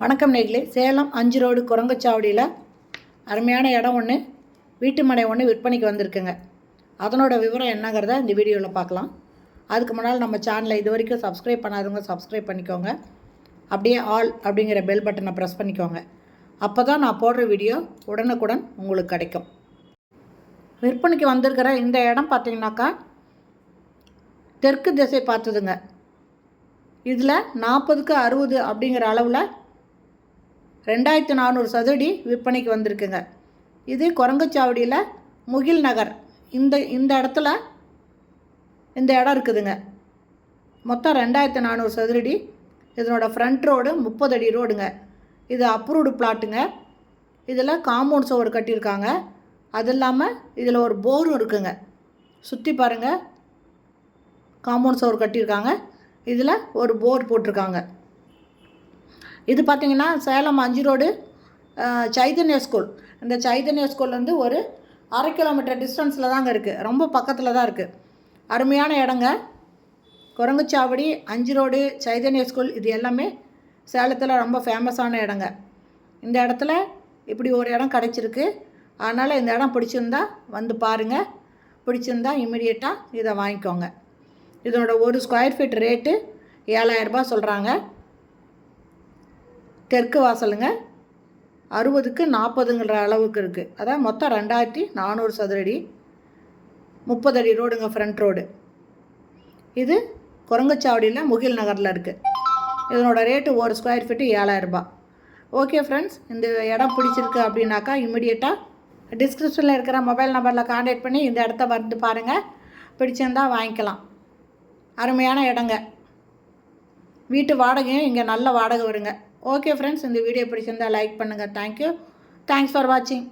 வணக்கம் நேர்களே. சேலம் அஞ்சு ரோடு குரங்கச்சாவடியில் அருமையான இடம் ஒன்று வீட்டு மனை ஒன்று விற்பனைக்கு வந்திருக்குங்க. அதனோட விவரம் என்னங்கிறத இந்த வீடியோவில் பார்க்கலாம். அதுக்கு முன்னால் நம்ம சேனலை இது வரைக்கும் சப்ஸ்கிரைப் பண்ணாதவங்க சப்ஸ்கிரைப் பண்ணிக்கோங்க. அப்படியே ஆல் அப்படிங்கிற பெல் பட்டனை ப்ரெஸ் பண்ணிக்கோங்க. அப்போ தான் நான் போடுற வீடியோ உடனுக்குடன் உங்களுக்கு கிடைக்கும். விற்பனைக்கு வந்திருக்கிற இந்த இடம் பார்த்தீங்கன்னாக்கா தெற்கு திசை பார்த்ததுங்க. இதில் நாற்பதுக்கு அறுபது அப்படிங்கிற அளவில் ரெண்டாயிரத்து நானூறு சதுரடி விற்பனைக்கு வந்திருக்குங்க. இது குரங்கச்சாவடியில் முகில் நகர். இந்த இந்த இடத்துல இந்த இடம் இருக்குதுங்க. மொத்தம் ரெண்டாயிரத்து நானூறு சதுரடி. இதனோட ஃப்ரண்ட் ரோடு முப்பது அடி ரோடுங்க இது அப்ரூவ்டு பிளாட்டுங்க இதில் காம்பவுண்ட் சுவர் கட்டியிருக்காங்க. அது இல்லாமல் இதில் ஒரு போரும் இருக்குங்க. சுற்றி பாருங்கள் காம்பவுண்ட் சுவர் கட்டியிருக்காங்க. இதில் ஒரு போர் போட்டிருக்காங்க. இது பார்த்திங்கன்னா சேலம் அஞ்சு ரோடு சைதன்யா ஸ்கூல் இந்த சைதன்யா ஸ்கூல்லேருந்து ஒரு அரை கிலோமீட்டர் டிஸ்டன்ஸில் தாங்க இருக்குது ரொம்ப பக்கத்தில் தான் இருக்குது அருமையான இடங்க. குரங்குச்சாவடி அஞ்சு ரோடு சைதன்யா ஸ்கூல் இது எல்லாமே சேலத்தில் ரொம்ப ஃபேமஸான இடங்க. இந்த இடத்துல இப்படி ஒரு இடம் கிடச்சிருக்கு. அதனால் இந்த இடம் பிடிச்சிருந்தா வந்து பாருங்கள் பிடிச்சிருந்தா இமிடியேட்டாக இதை வாங்கிக்கோங்க. இதனோட ஒரு ஸ்கொயர் ஃபீட் ரேட்டு ஏழாயிரரூபா சொல்கிறாங்க தெற்கு வாசலுங்க. அறுபதுக்கு நாற்பதுங்கிற அளவுக்கு இருக்குது அதான் மொத்தம் ரெண்டாயிரத்தி நானூறு சதுரடி. முப்பது அடி ரோடுங்க ஃப்ரண்ட் ரோடு இது குரங்கச்சாவடியில் முகில் நகரில் இருக்குது இதனோட ரேட்டு ஒரு ஸ்கொயர் ஃபீட்டு ஏழாயிரரூபா ஓகே ஃப்ரெண்ட்ஸ் இந்த இடம் பிடிச்சிருக்கு அப்படின்னாக்கா இமிடியேட்டாக டிஸ்கிரிப்ஷனில் இருக்கிற மொபைல் நம்பரில் காண்டாக்ட் பண்ணி இந்த இடத்த வந்து பாருங்கள் பிடிச்சிருந்தா வாங்கிக்கலாம். அருமையான இடங்க. வீட்டு வாடகையும் இங்கே நல்ல வாடகை வருங்க. ஓகே ஃப்ரெண்ட்ஸ் இந்த வீடியோ பிடிச்சிருந்தால் லைக் பண்ணுங்கள் தேங்க்யூ தேங்க்ஸ் ஃபார் வாட்சிங்